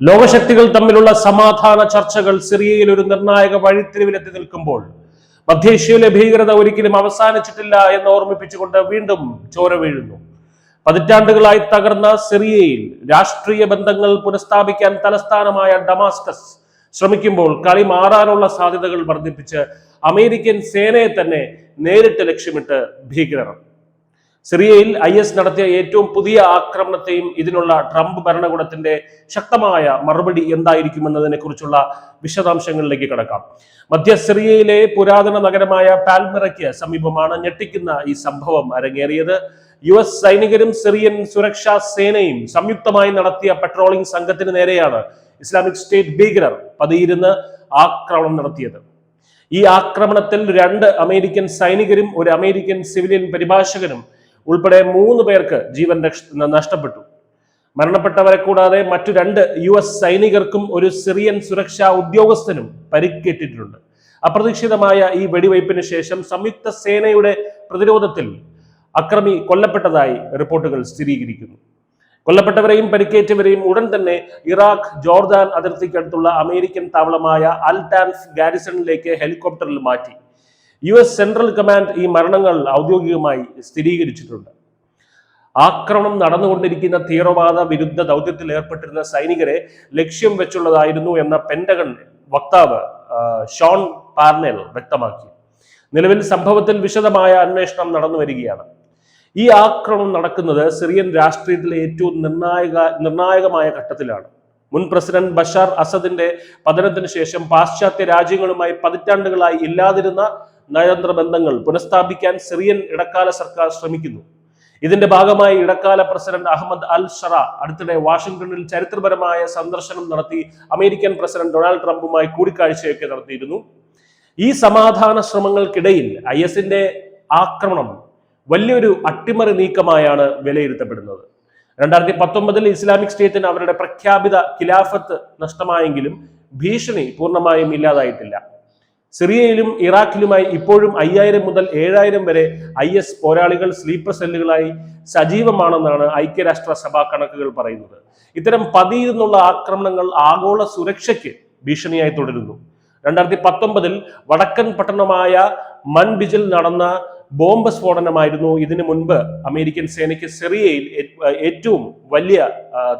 ലോകശക്തികൾ തമ്മിലുള്ള സമാധാന ചർച്ചകൾ സിറിയയിൽ ഒരു നിർണായക വഴിത്തിരിവിലെത്തി നിൽക്കുമ്പോൾ മധ്യേഷ്യയിലെ ഭീകരത ഒരിക്കലും അവസാനിച്ചിട്ടില്ല എന്ന് ഓർമ്മിപ്പിച്ചുകൊണ്ട് വീണ്ടും ചോര വീഴുന്നു. പതിറ്റാണ്ടുകളായി തകർന്ന സിറിയയിൽ രാഷ്ട്രീയ ബന്ധങ്ങൾ പുനഃസ്ഥാപിക്കാൻ തലസ്ഥാനമായ ഡമാസ്കസ് ശ്രമിക്കുമ്പോൾ കളി മാറാനുള്ള സാധ്യതകൾ വർദ്ധിപ്പിച്ച് അമേരിക്കൻ സേനയെ തന്നെ നേരിട്ട് ലക്ഷ്യമിട്ട് ഭീകരർ സിറിയയിൽ ഐ എസ് നടത്തിയ ഏറ്റവും പുതിയ ആക്രമണത്തെയും ഇതിനുള്ള ട്രംപ് ഭരണകൂടത്തിന്റെ ശക്തമായ മറുപടി എന്തായിരിക്കുമെന്നതിനെ കുറിച്ചുള്ള വിശദാംശങ്ങളിലേക്ക് കടക്കാം. മധ്യ സിറിയയിലെ പുരാതന നഗരമായ പാൽമിറയ്ക്ക് സമീപമാണ് ഞെട്ടിക്കുന്ന ഈ സംഭവം അരങ്ങേറിയത്. യു എസ് സൈനികരും സിറിയൻ സുരക്ഷാ സേനയും സംയുക്തമായി നടത്തിയ പെട്രോളിംഗ് സംഘത്തിന് നേരെയാണ് ഇസ്ലാമിക് സ്റ്റേറ്റ് ഭീകരർ പതിയിരുന്ന് ആക്രമണം നടത്തിയത്. ഈ ആക്രമണത്തിൽ രണ്ട് അമേരിക്കൻ സൈനികരും ഒരു അമേരിക്കൻ സിവിലിയൻ പരിഭാഷകനും ഉൾപ്പെടെ മൂന്ന് പേർക്ക് ജീവൻ നഷ്ടപ്പെട്ടു. മരണപ്പെട്ടവരെ കൂടാതെ മറ്റു രണ്ട് യു എസ് സൈനികർക്കും ഒരു സിറിയൻ സുരക്ഷാ ഉദ്യോഗസ്ഥനും പരിക്കേറ്റിട്ടുണ്ട്. അപ്രതീക്ഷിതമായ ഈ വെടിവയ്പ്പിന് ശേഷം സംയുക്ത സേനയുടെ പ്രതിരോധത്തിൽ അക്രമി കൊല്ലപ്പെട്ടതായി റിപ്പോർട്ടുകൾ സ്ഥിരീകരിക്കുന്നു. കൊല്ലപ്പെട്ടവരെയും പരിക്കേറ്റവരെയും ഉടൻ തന്നെ ഇറാഖ് ജോർദാൻ അതിർത്തിക്കടുത്തുള്ള അമേരിക്കൻ താവളമായ അൽ ഗാരിസണിലേക്ക് ഹെലികോപ്റ്ററിൽ മാറ്റി. യു എസ് സെൻട്രൽ കമാൻഡ് ഈ മരണങ്ങൾ ഔദ്യോഗികമായി സ്ഥിരീകരിച്ചിട്ടുണ്ട്. ആക്രമണം നടന്നുകൊണ്ടിരിക്കുന്ന തീവ്രവാദ വിരുദ്ധ ദൗത്യത്തിൽ ഏർപ്പെട്ടിരുന്ന സൈനികരെ ലക്ഷ്യം വെച്ചുള്ളതായിരുന്നു എന്ന പെൻഡകൺ വക്താവ് ഷോൺ പാർനെൽ വ്യക്തമാക്കി. നിലവിൽ സംഭവത്തിൽ വിശദമായ അന്വേഷണം നടന്നു വരികയാണ്. ഈ ആക്രമണം നടക്കുന്നത് സിറിയൻ രാഷ്ട്രീയത്തിലെ ഏറ്റവും നിർണായക നിർണായകമായ ഘട്ടത്തിലാണ്. മുൻ പ്രസിഡന്റ് ബഷാർ അസദിന്റെ പതനത്തിന് ശേഷം പാശ്ചാത്യ രാജ്യങ്ങളുമായി പതിറ്റാണ്ടുകളായി ഇല്ലാതിരുന്ന നയതന്ത്ര ബന്ധങ്ങൾ പുനഃസ്ഥാപിക്കാൻ സിറിയൻ ഇടക്കാല സർക്കാർ ശ്രമിക്കുന്നു. ഇതിന്റെ ഭാഗമായി ഇടക്കാല പ്രസിഡന്റ് അഹമ്മദ് അൽ ഷറ അടുത്തിടെ വാഷിംഗ്ടണിൽ ചരിത്രപരമായ സന്ദർശനം നടത്തി അമേരിക്കൻ പ്രസിഡന്റ് ഡൊണാൾഡ് ട്രംപുമായി കൂടിക്കാഴ്ചയൊക്കെ നടത്തിയിരുന്നു. ഈ സമാധാന ശ്രമങ്ങൾക്കിടയിൽ ഐ എസിന്റെ ആക്രമണം വലിയൊരു അട്ടിമറി നീക്കമായാണ് വിലയിരുത്തപ്പെടുന്നത്. രണ്ടായിരത്തി പത്തൊമ്പതിൽ ഇസ്ലാമിക് സ്റ്റേറ്റിന് അവരുടെ പ്രഖ്യാപിത ഖിലാഫത്ത് നഷ്ടമായെങ്കിലും ഭീഷണി പൂർണമായും ഇല്ലാതായിട്ടില്ല. സിറിയയിലും ഇറാഖിലുമായി ഇപ്പോഴും അയ്യായിരം മുതൽ ഏഴായിരം വരെ ഐ എസ് പോരാളികൾ സ്ലീപ്പർ സെല്ലുകളായി സജീവമാണെന്നാണ് ഐക്യരാഷ്ട്ര സഭാ കണക്കുകൾ പറയുന്നത്. ഇത്തരം പതിയിരുന്നുള്ള ആക്രമണങ്ങൾ ആഗോള സുരക്ഷയ്ക്ക് ഭീഷണിയായി തുടരുന്നു. രണ്ടായിരത്തി പത്തൊമ്പതിൽ വടക്കൻ പട്ടണമായ മൺബിജിൽ നടന്ന ബോംബ് സ്ഫോടനമായിരുന്നു. ഇതിനു മുൻപ് അമേരിക്കൻ സേനയ്ക്ക് സിറിയയിൽ ഏറ്റവും വലിയ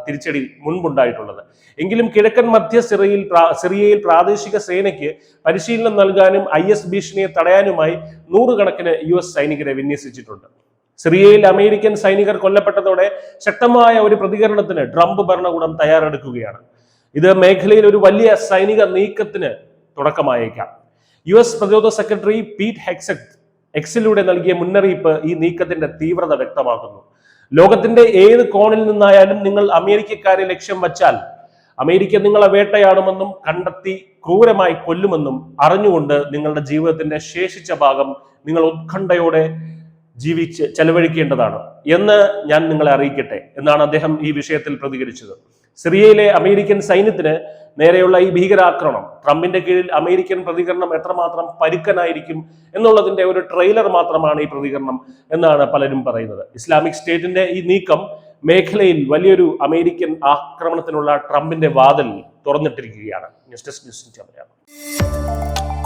തിരിച്ചടി മുൻപുണ്ടായിട്ടുള്ളത്. എങ്കിലും കിഴക്കൻ മധ്യ സിറിയയിൽ സിറിയയിൽ പ്രാദേശിക സേനയ്ക്ക് പരിശീലനം നൽകാനും ഐ എസ് ഭീഷണിയെ തടയാനുമായി നൂറുകണക്കിന് യു എസ് സൈനികരെ വിന്യസിച്ചിട്ടുണ്ട്. സിറിയയിൽ അമേരിക്കൻ സൈനികർ കൊല്ലപ്പെട്ടതോടെ ശക്തമായ ഒരു പ്രതികരണത്തിന് ട്രംപ് ഭരണകൂടം തയ്യാറെടുക്കുകയാണ്. ഇത് മേഖലയിൽ ഒരു വലിയ സൈനിക നീക്കത്തിന് തുടക്കമായേക്കാം. യു എസ് പ്രതിരോധ സെക്രട്ടറി പീറ്റ് ഹെക്സക് എക്സിലൂടെ നൽകിയ മുന്നറിയിപ്പ് ഈ നീക്കത്തിന്റെ തീവ്രത വ്യക്തമാക്കുന്നു. ലോകത്തിന്റെ ഏത് കോണിൽ നിന്നായാലും നിങ്ങൾ അമേരിക്കക്കാരെ ലക്ഷ്യം വച്ചാൽ അമേരിക്ക നിങ്ങളെ വേട്ടയാടുമെന്നും കണ്ടെത്തി ക്രൂരമായി കൊല്ലുമെന്നും അറിഞ്ഞുകൊണ്ട് നിങ്ങളുടെ ജീവിതത്തിന്റെ ശേഷിച്ച ഭാഗം നിങ്ങൾ ഉത്കണ്ഠയോടെ ജീവിച്ച് ചെലവഴിക്കേണ്ടതാണ് എന്ന് ഞാൻ നിങ്ങളെ അറിയിക്കട്ടെ എന്നാണ് അദ്ദേഹം ഈ വിഷയത്തിൽ പ്രതികരിച്ചത്. സിറിയയിലെ അമേരിക്കൻ സൈന്യത്തിന് നേരെയുള്ള ഈ ഭീകരാക്രമണം ട്രംപിന്റെ കീഴിൽ അമേരിക്കൻ പ്രതികരണം എത്രമാത്രം പരുക്കനായിരിക്കും എന്നുള്ളതിന്റെ ഒരു ട്രെയിലർ മാത്രമാണ് ഈ പ്രതികരണം എന്നാണ് പലരും പറയുന്നത്. ഇസ്ലാമിക് സ്റ്റേറ്റിന്റെ ഈ നീക്കം മേഖലയിൽ വലിയൊരു അമേരിക്കൻ ആക്രമണത്തിനുള്ള ട്രംപിന്റെ വാതിൽ തുറന്നിട്ടിരിക്കുകയാണ്. News desk news